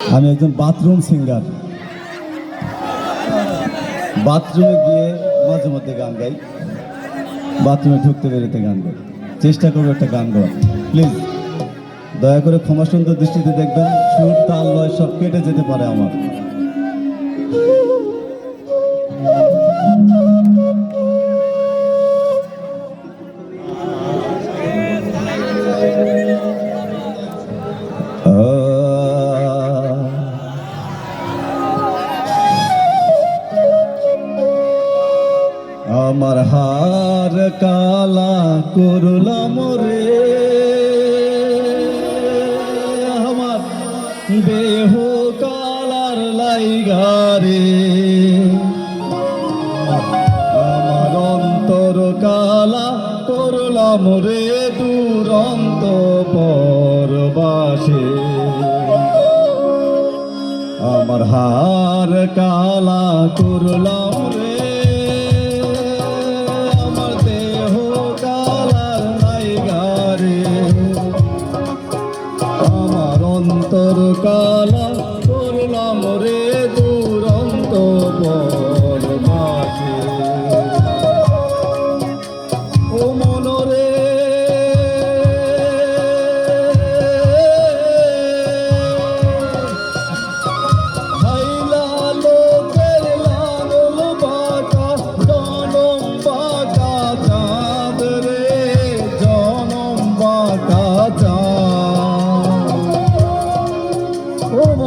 আমি একজন bathroom singer. বাথরুমে গিয়ে মাঝে মধ্যে গান গাই। বাথরুমে ঢুকতে বেরোতে গান গাই। চেষ্টা করব একটা গান গাওয়ার। প্লিজ, দয়া করে ক্ষমা সুন্দর দৃষ্টিতে দেখবেন, সুর, তাল, লয় সব কেটে যেতে পারে আমার। করলাম রে আমার দেহ কালার লাইগারে আমার অন্তর কালা করলাম রে দুরন্ত পরবাসে। আমার হার কালা করলাম রে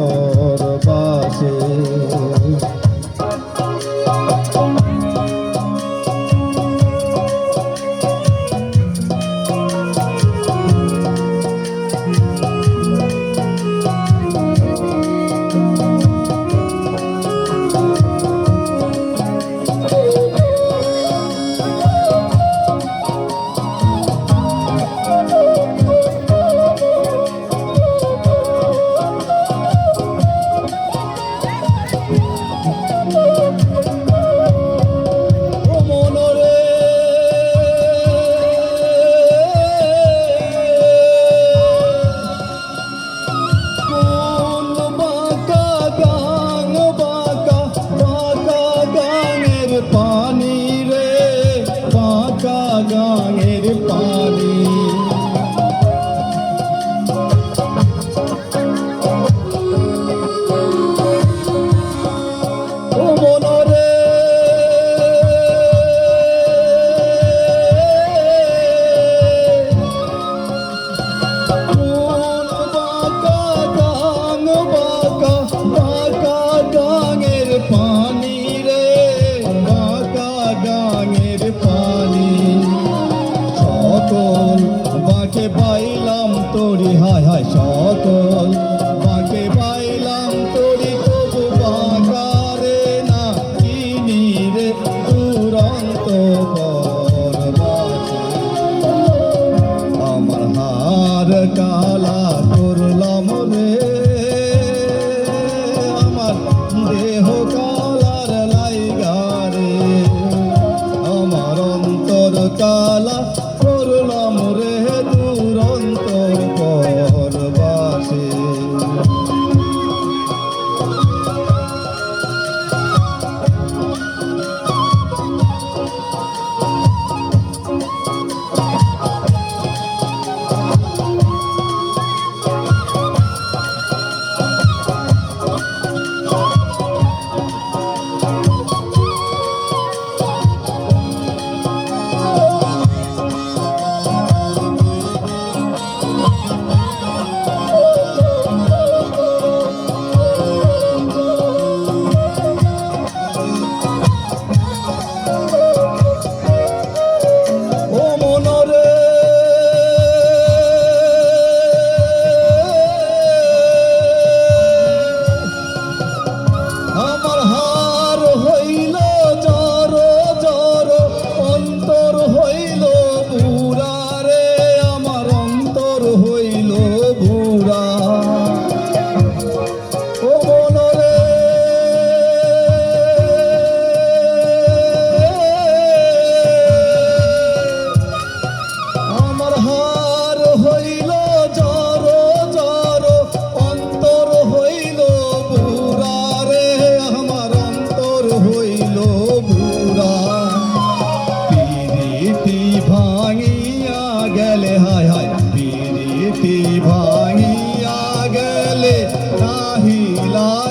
পরবাসে বাঁকা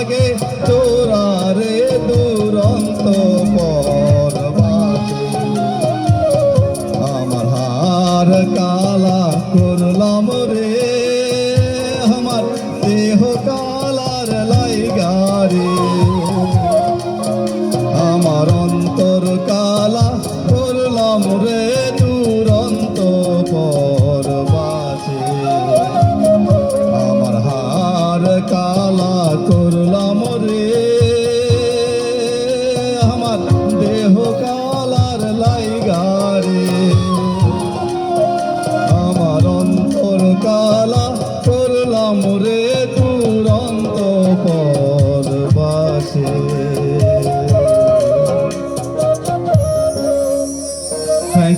লাগে চোরারে দুরন্ত পরবাসী। আমার হার কালা করলাম রে আমার দেহ